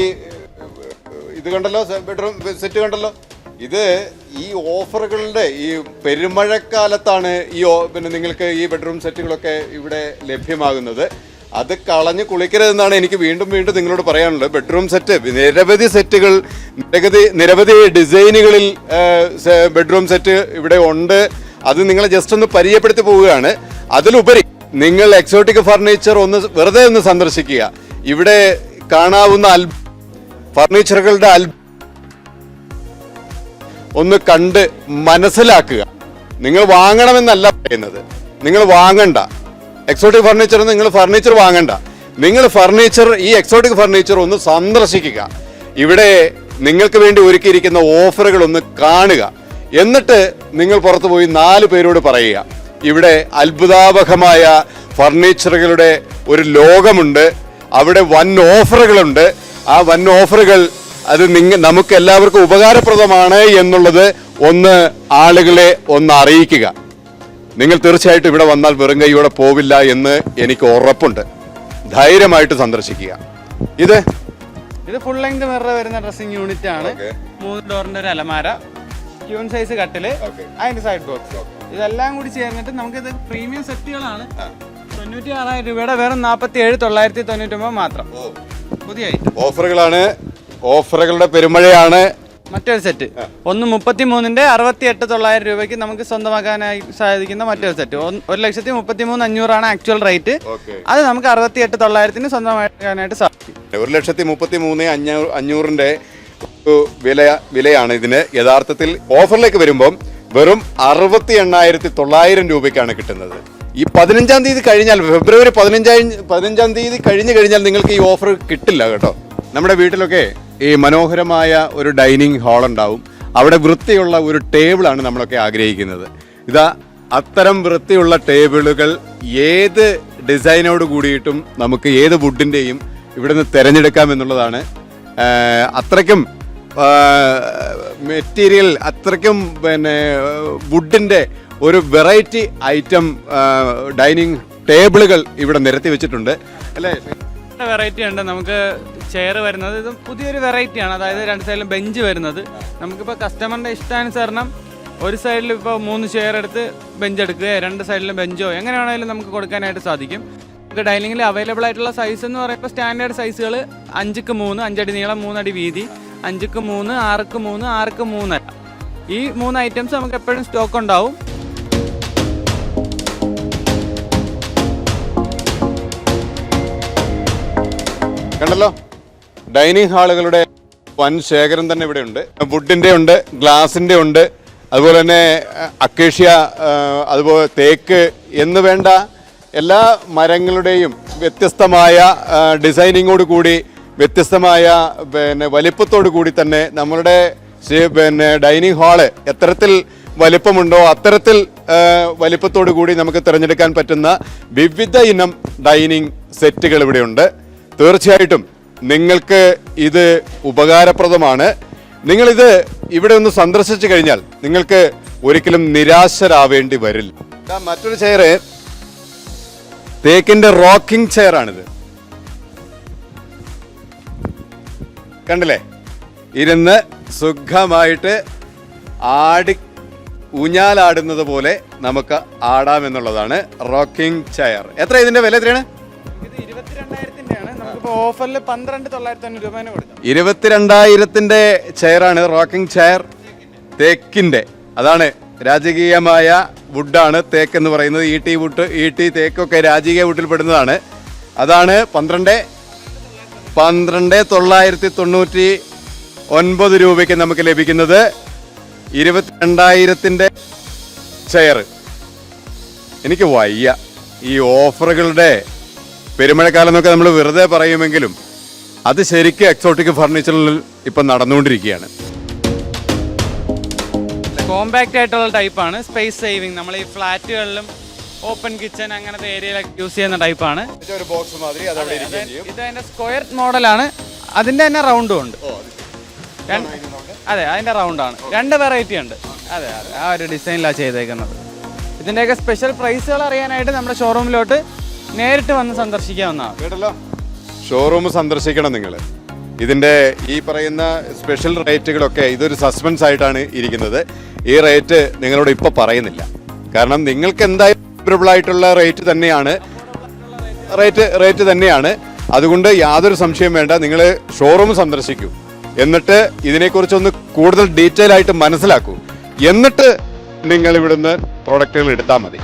ഇത് കണ്ടല്ലോ ബെഡ്റൂം സെറ്റ് കണ്ടല്ലോ? ഇത് ഈ ഓഫറുകളുടെ ഈ പെരുമഴക്കാലത്താണ് ഈ പിന്നെ നിങ്ങൾക്ക് ഈ ബെഡ്റൂം സെറ്റുകളൊക്കെ ഇവിടെ ലഭ്യമാകുന്നത്. അത് കളഞ്ഞ് കുളിക്കരുതെന്നാണ് എനിക്ക് വീണ്ടും വീണ്ടും നിങ്ങളോട് പറയാനുള്ളത്. ബെഡ്റൂം സെറ്റ് നിരവധി സെറ്റുകൾ നിരവധി നിരവധി ഡിസൈനുകളിൽ ബെഡ്റൂം സെറ്റ് ഇവിടെ ഉണ്ട്. അത് നിങ്ങളെ ജസ്റ്റ് ഒന്ന് പരിചയപ്പെടുത്തി പോവുകയാണ്. അതിലുപരി നിങ്ങൾ എക്സോട്ടിക് ഫർണിച്ചർ ഒന്ന് വെറുതെ ഒന്ന് സന്ദർശിക്കുക. ഇവിടെ കാണാവുന്ന അൽ ഫർണിച്ചറുകളുടെ അൽ ഒന്ന് കണ്ട് മനസ്സിലാക്കുക. നിങ്ങൾ വാങ്ങണമെന്നല്ല പറയുന്നത്. നിങ്ങൾ വാങ്ങണ്ട. എക്സോട്ടിക് ഫർണിച്ചർ നിങ്ങൾ ഫർണിച്ചർ വാങ്ങണ്ട. നിങ്ങൾ ഫർണിച്ചർ ഈ എക്സോട്ടിക് ഫർണിച്ചർ ഒന്ന് സന്ദർശിക്കുക. ഇവിടെ നിങ്ങൾക്ക് വേണ്ടി ഒരുക്കിയിരിക്കുന്ന ഓഫറുകൾ ഒന്ന് കാണുക. എന്നിട്ട് നിങ്ങൾ പുറത്തു പോയി നാല് പേരോട് പറയുക. ഇവിടെ അത്ഭുതാവഹമായ ഫർണിച്ചറുകളുടെ ഒരു ലോകമുണ്ട്. അവിടെ വൻ ഓഫറുകളുണ്ട്. ആ വൻ ഓഫറുകൾ അത് നിങ്ങ നമുക്ക് എല്ലാവർക്കും ഉപകാരപ്രദമാണ് എന്നുള്ളത് ഒന്ന് ആളുകളെ ഒന്ന് അറിയിക്കുക. നിങ്ങൾ തീർച്ചയായിട്ടും ഇവിടെ വന്നാൽ വെറും കൈയോടെ പോവില്ല എന്ന് എനിക്ക് ഉറപ്പുണ്ട്. ധൈര്യമായിട്ട് സന്ദർശിക്കുക. ഇത്? ഇത് ഫുൾ ലെങ്ത് മിറർ വരുന്ന ഡ്രസ്സിംഗ് യൂണിറ്റ് ആണ്. മൂന്ന് ഡോറിന്റെ ഒരു അലമാര. ക്യൂൺ സൈസ് കട്ടിൽ. അതിന്റെ സൈഡ് ബോക്സ് ഇതെല്ലാം കൂടി ചേർന്നിട്ട് നമുക്ക് ഇത് പ്രീമിയം സെറ്റുകളാണ് തൊണ്ണൂറ്റി ആറായിരം രൂപയുടെ വെറും നാൽപ്പത്തി ഏഴ് തൊള്ളായിരത്തി തൊണ്ണൂറ്റി ഒമ്പത് മാത്രം പുതിയ ഓഫറുകളാണ് ഓഫറുകളുടെ പെരുമഴയാണ്. മറ്റൊരു സെറ്റ്. ഒന്ന് മുപ്പത്തി മൂന്നിന്റെ അറുപത്തി എട്ട് തൊള്ളായിരം രൂപയ്ക്ക് നമുക്ക് സ്വന്തമാക്കാനായി സാധിക്കുന്ന മറ്റൊരു സെറ്റ്. ഒരു ലക്ഷത്തി മുപ്പത്തി മൂന്ന് അഞ്ഞൂറാണ് ആക്ച്വൽ റേറ്റ് അത് നമുക്ക് അറുപത്തി എട്ട് തൊള്ളായിരത്തിന് സ്വന്തമാക്കാനായിട്ട് സാധിക്കും. ഒരു ലക്ഷത്തി മുപ്പത്തി മൂന്ന് അഞ്ഞൂറ് അഞ്ഞൂറിന്റെ വില വിലയാണ് ഇതിന്. യഥാർത്ഥത്തിൽ ഓഫറിലേക്ക് വരുമ്പം വെറും അറുപത്തി എണ്ണായിരത്തി തൊള്ളായിരം രൂപയ്ക്കാണ് കിട്ടുന്നത്. ഈ പതിനഞ്ചാം തീയതി കഴിഞ്ഞാൽ ഫെബ്രുവരി പതിനഞ്ചാം പതിനഞ്ചാം തീയതി കഴിഞ്ഞ് കഴിഞ്ഞാൽ നിങ്ങൾക്ക് ഈ ഓഫർ കിട്ടില്ല കേട്ടോ. നമ്മുടെ വീട്ടിലൊക്കെ ഈ മനോഹരമായ ഒരു ഡൈനിങ് ഹാൾ ഉണ്ടാവും. അവിടെ വൃത്തിയുള്ള ഒരു ടേബിളാണ് നമ്മളൊക്കെ ആഗ്രഹിക്കുന്നത്. ഇതാ അത്തരം വൃത്തിയുള്ള ടേബിളുകൾ ഏത് ഡിസൈനോട് കൂടിയിട്ടും നമുക്ക് ഏത് വുഡിന്റെയും ഇവിടുന്ന് തിരഞ്ഞെടുക്കാം എന്നുള്ളതാണ്. അത്രയ്ക്കും മെറ്റീരിയൽ അത്രയ്ക്കും പിന്നെ വുഡിന്റെ ഒരു വെറൈറ്റി ഐറ്റം ഡൈനിങ് ടേബിളുകൾ ഇവിടെ നിരത്തി വെച്ചിട്ടുണ്ട്. അല്ലേ വെറൈറ്റി ഉണ്ട്. നമുക്ക് ചെയർ വരുന്നത് ഇത് പുതിയൊരു വെറൈറ്റിയാണ് അതായത് രണ്ട് സൈഡിലും ബെഞ്ച് വരുന്നത്. നമുക്കിപ്പോൾ കസ്റ്റമറിന്റെ ഇഷ്ടാനുസരണം ഒരു സൈഡിൽ ഇപ്പോൾ മൂന്ന് ചെയർ എടുത്ത് ബെഞ്ച് എടുക്കുക രണ്ട് സൈഡിലും ബെഞ്ചോ എങ്ങനെ വേണമെങ്കിലും നമുക്ക് കൊടുക്കാനായിട്ട് സാധിക്കും. നമുക്ക് ഡൈനിങ്ങിൽ അവൈലബിൾ ആയിട്ടുള്ള സൈസ് എന്ന് പറയുമ്പോൾ സ്റ്റാൻഡേർഡ് സൈസുകൾ അഞ്ചുക്ക് മൂന്ന് അഞ്ചടി നീളം മൂന്നടി വീതി അഞ്ചുക്ക് മൂന്ന് ആറുക്ക് മൂന്ന് ആറുക്ക് മൂന്നര. ഈ മൂന്ന് ഐറ്റംസ് നമുക്ക് എപ്പോഴും സ്റ്റോക്ക് ഉണ്ടാവും. കണ്ടല്ലോ? ഡൈനിങ് ഹാളുകളുടെ വൻ ശേഖരം തന്നെ ഇവിടെ ഉണ്ട്. വുഡിന്റെ ഉണ്ട് ഗ്ലാസിന്റെ ഉണ്ട് അതുപോലെ തന്നെ അക്കേഷ്യ അതുപോലെ തേക്ക് എന്ന് വേണ്ട എല്ലാ മരങ്ങളുടെയും വ്യത്യസ്തമായ ഡിസൈനിങ്ങോട് കൂടി വ്യത്യസ്തമായ പിന്നെ വലിപ്പത്തോടു കൂടി തന്നെ നമ്മളുടെ പിന്നെ ഡൈനിങ് ഹാൾ എത്തരത്തിൽ വലിപ്പമുണ്ടോ? അത്തരത്തിൽ വലിപ്പത്തോടു കൂടി നമുക്ക് തിരഞ്ഞെടുക്കാൻ പറ്റുന്ന വിവിധ ഇനം ഡൈനിങ് സെറ്റുകൾ ഇവിടെയുണ്ട്. തീർച്ചയായിട്ടും നിങ്ങൾക്ക് ഇത് ഉപകാരപ്രദമാണ്. നിങ്ങളിത് ഇവിടെ ഒന്ന് സന്ദർശിച്ചു കഴിഞ്ഞാൽ നിങ്ങൾക്ക് ഒരിക്കലും നിരാശരാവേണ്ടി വരില്ല. മറ്റൊരു ചെയർ തേക്കിന്റെ റോക്കിംഗ് ചെയർ ആണിത് കണ്ടില്ലേ? ഇരുന്ന് സുഖമായിട്ട് ആടി ഊഞ്ഞാലാടുന്നത് പോലെ നമുക്ക് ആടാമെന്നുള്ളതാണ് റോക്കിംഗ് ചെയർ. എത്ര ഇതിന്റെ വില എത്രയാണ്? നമുക്കിപ്പോൾ ഓഫറിൽ പന്ത്രണ്ട് തൊള്ളായിരത്തി ചെയറാണ് റോക്കിംഗ് ചെയർ തേക്കിന്റെ അതാണ് രാജകീയമായ വുഡാണ് തേക്ക് എന്ന് പറയുന്നത്. ഈ ടി വുഡ് ഈ ടി തേക്കൊക്കെ രാജകീയ വുഡിൽ പെടുന്നതാണ്. അതാണ് പന്ത്രണ്ട് പന്ത്രണ്ട് തൊള്ളായിരത്തി തൊണ്ണൂറ്റി ഒൻപത് രൂപയ്ക്ക് നമുക്ക് ലഭിക്കുന്നത് ഇരുപത്തിരണ്ടായിരത്തിന്റെ ചെയർ. എനിക്ക് വയ്യ ഈ ഓഫറുകളുടെ പെരുമഴക്കാലം എന്നൊക്കെ നമ്മൾ വെറുതെ പറയുമെങ്കിലും അത് ശരിക്കും എക്സോട്ടിക് ഫർണിച്ചറിൽ ഇപ്പം നടന്നുകൊണ്ടിരിക്കുകയാണ്. കോമ്പാക്റ്റ് ആയിട്ടുള്ള ടൈപ്പാണ് സ്പേസ് സേവിങ് നമ്മൾ ഈ ഫ്ലാറ്റുകളിലും ഓപ്പൺ കിച്ചൺ അങ്ങനത്തെ ഏരിയയിലൊക്കെ യൂസ് ചെയ്യുന്ന ടൈപ്പാണ് ഒരു ബോക്സ് മാതിരി ഇത് അതിന്റെ സ്ക്വയർ മോഡലാണ് അതിന്റെ തന്നെ റൗണ്ടും ഉണ്ട്. അതെ അതിന്റെ റൗണ്ടാണ് രണ്ട് വെറൈറ്റി ഉണ്ട്. അതെ അതെ. ആ ഒരു ഡിസൈനിലാണ് ചെയ്തേക്കുന്നത്. ഇതിന്റെയൊക്കെ സ്പെഷ്യൽ പ്രൈസുകൾ അറിയാനായിട്ട് നമ്മുടെ ഷോറൂമിലോട്ട് നേരിട്ട് വന്ന് സന്ദർശിക്കാവുന്നതാണ് കേട്ടല്ലോ. ഷോറൂം സന്ദർശിക്കണം നിങ്ങൾ ഇതിന്റെ ഈ പറയുന്ന സ്പെഷ്യൽ റേറ്റുകളൊക്കെ ഇതൊരു സസ്പെൻസ് ആയിട്ടാണ് ഇരിക്കുന്നത്. ഈ റേറ്റ് നിങ്ങളോട് ഇപ്പോൾ പറയുന്നില്ല. കാരണം നിങ്ങൾക്ക് എന്തായാലും ആയിട്ടുള്ള റേറ്റ് തന്നെയാണ്. റേറ്റ് റേറ്റ് തന്നെയാണ്. അതുകൊണ്ട് യാതൊരു സംശയം വേണ്ട. നിങ്ങൾ ഷോറൂം സന്ദർശിക്കൂ. എന്നിട്ട് ഇതിനെക്കുറിച്ചൊന്ന് കൂടുതൽ ഡീറ്റെയിൽ ആയിട്ട് മനസ്സിലാക്കൂ. എന്നിട്ട് നിങ്ങൾ ഇവിടുന്ന് പ്രോഡക്റ്റുകൾ എടുത്താൽ മതി.